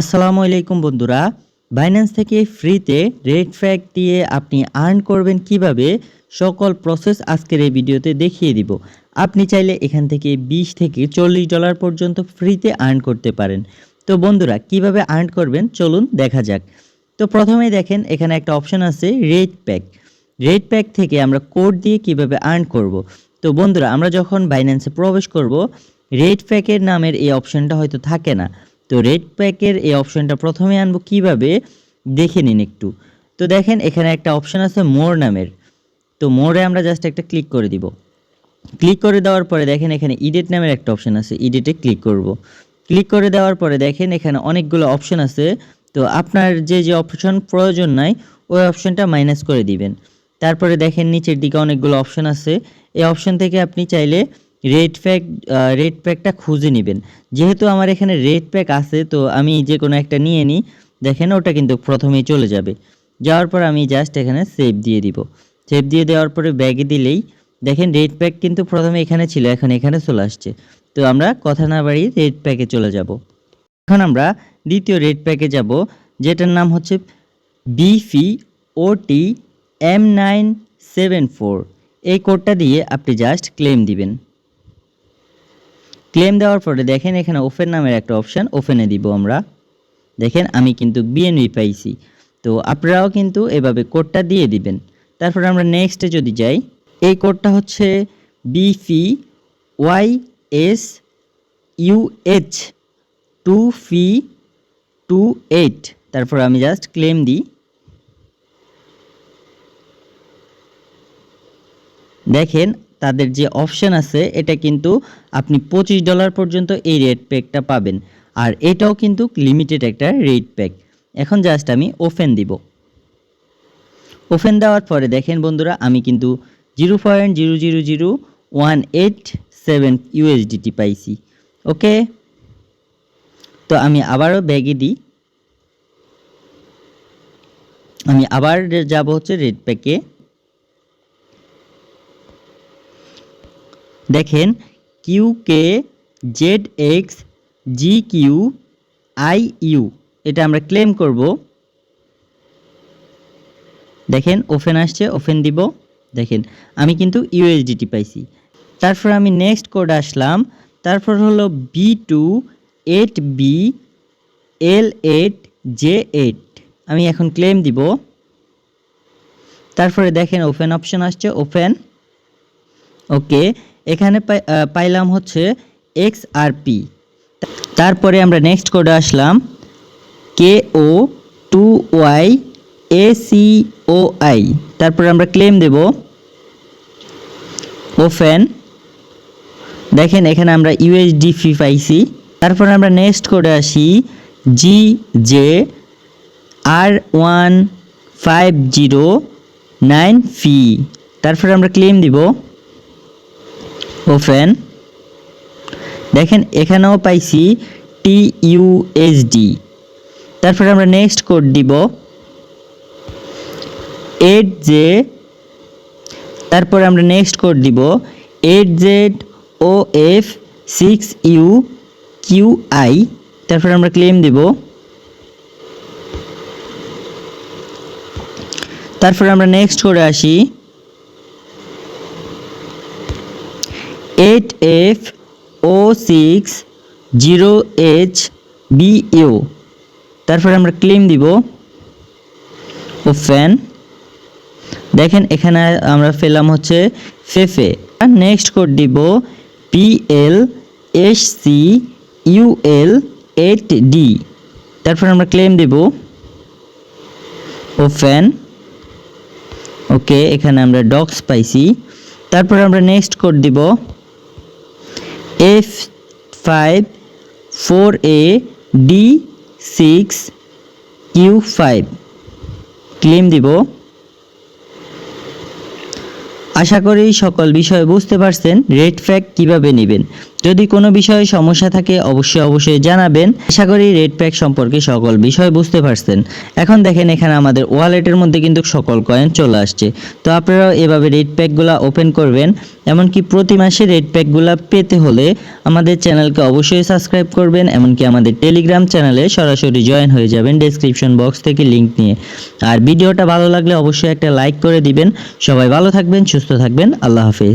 আসসালামু আলাইকুম বন্ধুরা। বাইন্যান্স থেকে ফ্রিতে রেড ফ্যাক দিয়ে আপনি আর্ন করবেন কীভাবে? সকল প্রসেস আজকের এই ভিডিওতে দেখিয়ে দিব। আপনি চাইলে এখান থেকে 20 থেকে চল্লিশ ডলার পর্যন্ত ফ্রিতে আর্ন করতে পারেন। তো বন্ধুরা, কীভাবে আর্ন করবেন? চলুন দেখা যাক। তো প্রথমে দেখেন, এখানে একটা অপশন আছে রেড প্যাক রেড প্যাক থেকে আমরা কোড দিয়ে কীভাবে আর্ন করব? তো বন্ধুরা, আমরা যখন বাইন্যান্সে প্রবেশ করব রেড প্যাকের নামের এই অপশনটা হয়তো থাকে না। তো রেড প্যাকের এই অপশনটা প্রথমে আনব কীভাবে? দেখে নিন একটু। তো দেখেন, এখানে একটা অপশন আছে মোর নামের। তো মোরে আমরা জাস্ট একটা ক্লিক করে দিব। ক্লিক করে দেওয়ার পরে দেখেন, এখানে ইডিট নামের একটা অপশন আছে। ইডিটে ক্লিক করব। ক্লিক করে দেওয়ার পরে দেখেন, এখানে অনেকগুলো অপশন আছে। তো আপনার যে যে অপশন প্রয়োজন নাই, ওই অপশনটা মাইনাস করে দিবেন। তারপরে দেখেন, নিচের দিকে অনেকগুলো অপশন আছে। এই অপশন থেকে আপনি চাইলে রেড প্যাক রেড প্যাকটা খুঁজে নেবেন। যেহেতু আমার এখানে রেড প্যাক আছে, তো আমি যে কোনো একটা নিয়ে নিই। দেখেন, ওটা কিন্তু প্রথমেই চলে যাবে। যাওয়ার পর আমি জাস্ট এখানে সেভ দিয়ে দিব। সেভ দিয়ে দেওয়ার পরে ব্যাগে দিলেই, দেখেন রেড প্যাক কিন্তু প্রথমে এখানে ছিল, এখন এখানে চলে আসছে। তো আমরা কথা না বাড়িয়ে রেড প্যাকে চলে যাব। এখন আমরা দ্বিতীয় রেড প্যাকে যাব, যেটার নাম হচ্ছে বিফি OT M nine seven four এই কোডটা দিয়ে আপনি জাস্ট ক্লেম দিবেন। ক্লেম দেওয়ার পরে দেখেন এখানে ওপেন নামের একটা অপশান ওপেনে দিব আমরা। দেখেন আমি কিন্তু বিএনবি পাইছি। তো আপনারাও কিন্তু এভাবে কোডটা দিয়ে দিবেন। তারপর আমরা নেক্সটে যদি যাই, এই কোডটা হচ্ছে বিফি ওয়াই এস ইউএইচ টু ফি টু এইট তারপর আমি জাস্ট ক্লেম দিই। দেখেন তাদের যে অপশান আছে, এটা কিন্তু আপনি পঁচিশ ডলার পর্যন্ত এই রেড প্যাকটা পাবেন। আর এটাও কিন্তু লিমিটেড একটা রেড প্যাক এখন জাস্ট আমি ওপেন দিব। ওপেন দেওয়ার পরে দেখেন বন্ধুরা, আমি কিন্তু zero point zero zero zero one eight seven USDT পাইছি। ওকে? তো আমি আবারও ব্যাগে দিই। আমি আবার যাব হচ্ছে রেড প্যাকে দেখেন Q K Z X G Q I U এটা আমরা ক্লেম করব। দেখেন ওপেন আসছে ওপেন দিব। দেখেন, আমি কিন্তু ইউএসডিটি পাইছি। তারপর আমি নেক্সট কোড আসলাম। তারপর হলো B two eight B L eight J eight আমি এখন ক্লেম দিব। তারপরে দেখেন ওপেন অপশন আসছে ওপেন ওকে এখানে পাইলাম হচ্ছে এক্স আর পি। তারপরে আমরা নেক্সট কোডে আসলাম K O two Y A C O I. তারপরে আমরা ক্লেম দেব ওপেন। দেখেন এখানে আমরা ইউএসডি ফি পাইছি। তারপরে আমরা নেক্সট কোডে আসি G J R one five zero nine ফি। তারপরে আমরা ক্লেম দিব ওপেন দেখেন, এখানেও পাইছি টি ইউএসডি তারপরে আমরা নেক্সট কোড দিব এইট জে তারপরে আমরা নেক্সট কোড দিব eight Z O F six U Q I তারপরে আমরা ক্লেম দিব। তারপরে আমরা নেক্সট করে আসি। Eight F O six zero H B U তারপরে আমরা ক্লেম দিব ওপেন দেখেন এখানে আমরা পেলাম হচ্ছে ফেফে আর নেক্সট কোড দিব P L S C U L eight D তারপর আমরা ক্লেম দেব ওপেন ওকে এখানে আমরা ডক্স পাইছি। তারপর আমরা নেক্সট কোড দিব F five four A D six U five claim দিব। আশা করি সকল বিষয় বুঝতে পারছেন। রেড ফ্যাক কীভাবে নেবেন? যদি কোনো বিষয়ে সমস্যা থাকে, অবশ্যই অবশ্যই জানাবেন। আশা করি রেড প্যাক সম্পর্কে সকল বিষয় বুঝতে পারছেন। এখন দেখেন এখানে আমাদের ওয়ালেটের মধ্যে কিন্তু সকল কয়েন চলে আসছে। তো আপনারাও এভাবে রেড প্যাকগুলো ওপেন করবেন। এমনকি প্রতি মাসে রেড প্যাকগুলো পেতে হলে আমাদের চ্যানেলকে অবশ্যই সাবস্ক্রাইব করবেন। এমনকি আমাদের টেলিগ্রাম চ্যানেলে সরাসরি জয়েন হয়ে যাবেন ডেসক্রিপশন বক্স থেকে লিংক নিয়ে। আর ভিডিওটা ভালো লাগলে অবশ্যই একটা লাইক করে দিবেন। সবাই ভালো থাকবেন, সুস্থ থাকবেন। আল্লাহ হাফেজ।